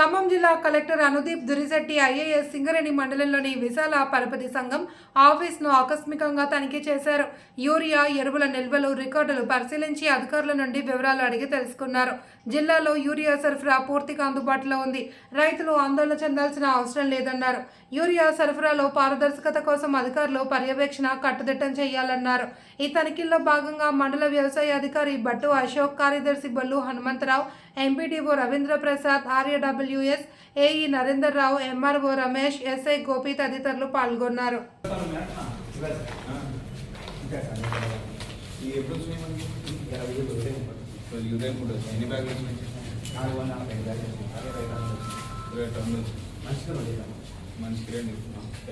ఖమ్మం జిల్లా collector Anudeep Durishetty IAS Singareni మండలంలోని విశాల పరపతి సంఘం ఆఫీస్ను ఆకస్మికంగా తనిఖీ చేశారు. యూరియా ఎరువుల నిల్వలు రికార్డులు పరిశీలించి అధికారుల నుండి వివరాలు అడిగి తెలుసుకున్నారు. జిల్లాలో యూరియా సరఫరా పూర్తిగా అందుబాటులో ఉంది. రైతులు ఆందోళన చెందాల్సిన అవసరం లేదన్నారు. యూరియా సరఫరాలో పారదర్శకత కోసం అధికారులు పర్యవేక్షణ కట్టుదిట్టం చేయాలన్నారు. ఈ తనిఖీల్లో భాగంగా మండల వ్యవసాయ అధికారి భట్టు అశోక్ కార్యదర్శి Bollu Hanumantharao MPDO Ravindra Prasad RWS AE Narender Rao MRO Ramesh SI Gopi తదితరులు పాల్గొన్నారు. ఈ ఎప్పుడు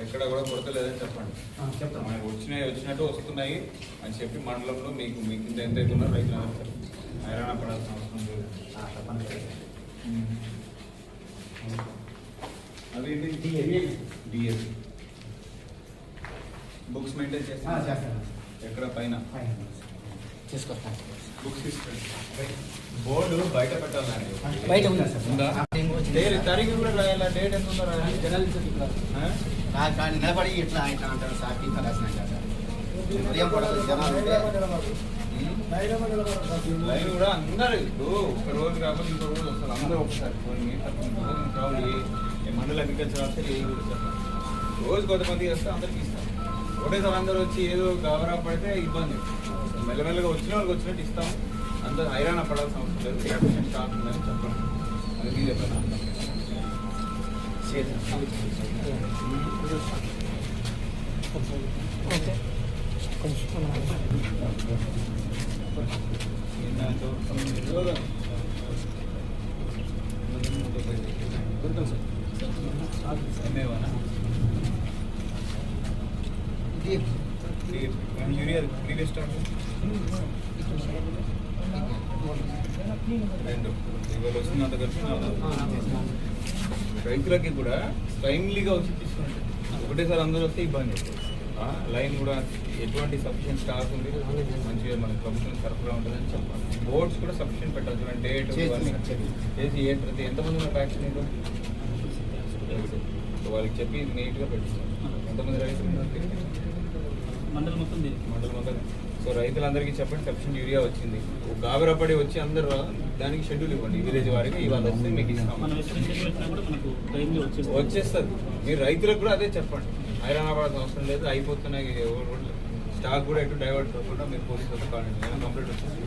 ఎక్కడ కూడా కొరత లేదని చెప్పండి. చెప్తాం మనకు వచ్చినాయి వచ్చినట్టు వస్తున్నాయి అని చెప్పి మండలంలో మీకు మీకు ఎంత అయితే ఉన్నారో రైతులు అందరూ హైరాణ పడాల్సిన అవసరం లేదు అవి డిఎస్ బుక్స్ మెయింటైన్ చేస్తాను చేస్తాను. ఎక్కడ? పైన? తీసుకొస్తాను. బుక్స్ తీసుకురండి. బోర్డు బయట పెట్టాలండి. బయట ఉందా సార్? ఉందా? డేట్ తారీఖు కూడా రాయాలా? డేట్ ఎంత ఉందో రాయాలి? కానీ నిలబడి ఇట్లా ఇట్లా అంటారు సార్? ఇంకా రాసిన ఉదయం ఉమ్. లైన్ కూడా అందరూ ఇప్పుడు ఒక రోజు కాకపోతే ఇంకో రోజు వస్తారు అందరూ ఒకసారి పోయి పద్దెనిమిది కావాలి ఏ మండల అగ్రికల్చర్ ఆఫీసర్ ఏ కూడా చెప్పండి రోజు కొంతమంది వస్తే అందరికి ఇస్తాం ఒకటేసారి అందరూ వచ్చి ఏదో గాబరా పడితే ఇబ్బంది మెల్లమెల్లగా వచ్చిన వాళ్ళకి వచ్చినట్టు ఇస్తాం అందరూ హైరాణ పడాల్సిన అవసరం లేదు సఫిషియెంట్ స్టాక్ ఉందని చెప్పండి అది మీదే కొంచెం యూరియా ప్రీవియస్ స్టాక్ రెండు ఇవాళ వచ్చినంత కలిసి రైతులకి కూడా టైమ్లీగా వచ్చి తీసుకుంటారు ఒకటేసారి అందరూ వస్తే ఇబ్బంది ఆ, లైన్ కూడా ఎటువంటి సఫిషియెంట్ స్టాక్ ఉంది మంచిగా మన ప్రభుత్వం సరఫరా ఉంటుందని చెప్పాలి. బోర్డ్స్ కూడా సఫిషియెంట్ పెట్టాలి చూడండి డేట్. చేసి ఏ ప్రతి ఎంతమంది ఉన్నారు వ్యాక్సిన్ సో వాళ్ళకి చెప్పి నీట్గా పెట్టిస్తాం ఎంతమంది రైతులు ఉన్నారు? మండలం మొత్తం దీనికి మండలం మొత్తం. సో రైతులందరికీ చెప్పండి సఫిషియెంట్ యూరియా వచ్చింది. గాబరాపడి వచ్చి అందరూ దానికి షెడ్యూల్ ఇవ్వండి. విలేజ్ వారికి ఇవాళ వస్తే మీకు ఇస్తాం. వచ్చేస్తుంది. మీరు రైతులకు కూడా అదే చెప్పండి. ఐరన్ అవ్వాల్సిన అవసరం లేదు అయిపోతున్నాయి స్టాక్ కూడా ఎటు డైవర్ట్ కాకుండా మీరు పోలీస్ వస్తే నేను కంప్లీట్ వచ్చేసి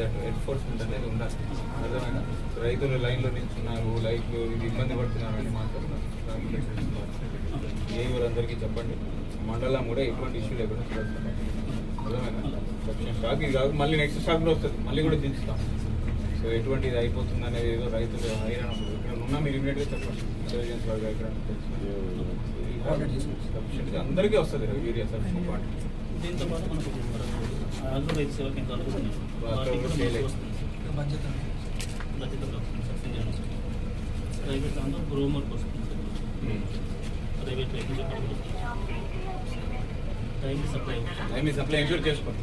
దట్ ఎన్ఫోర్స్మెంట్ అనేది ఉండాలి. అర్థమైనా రైతులు లైన్లో నిల్చున్నారు లైట్లు ఇది ఇబ్బంది పడుతున్నారు అని మాత్రం ఏ అందరికీ చెప్పండి. మండలం కూడా ఎటువంటి ఇష్యూ లేకుండా అర్థమైనా స్టాక్ ఇది కాదు మళ్ళీ నెక్స్ట్ స్టాక్ కూడా వస్తుంది. మళ్ళీ కూడా దించుతాం. సో ఎటువంటి ఇది అయిపోతుంది అనేది ఏదో రైతులు హైరాణ ఇక్కడ ఉన్నా మీరు ఇమీడియట్గా చెప్పండి. ఇంటెలిజెన్స్ వాళ్ళు ఎక్కడ సఫిషియెంట్గా అందరికీ వస్తుంది యూరియా సఫిషియెంట్ క్వాంటిటీ దీంతో పాటు మనకు అగ్ర రైతు సేవా కేంద్రాలు వస్తుంది. బాధ్యత వస్తుంది. ప్రైవేట్ దాంట్లో గ్రోమర్కి ప్రైవేట్ సప్లై మీ సప్లై ఎన్షూర్ చేసుకోండి.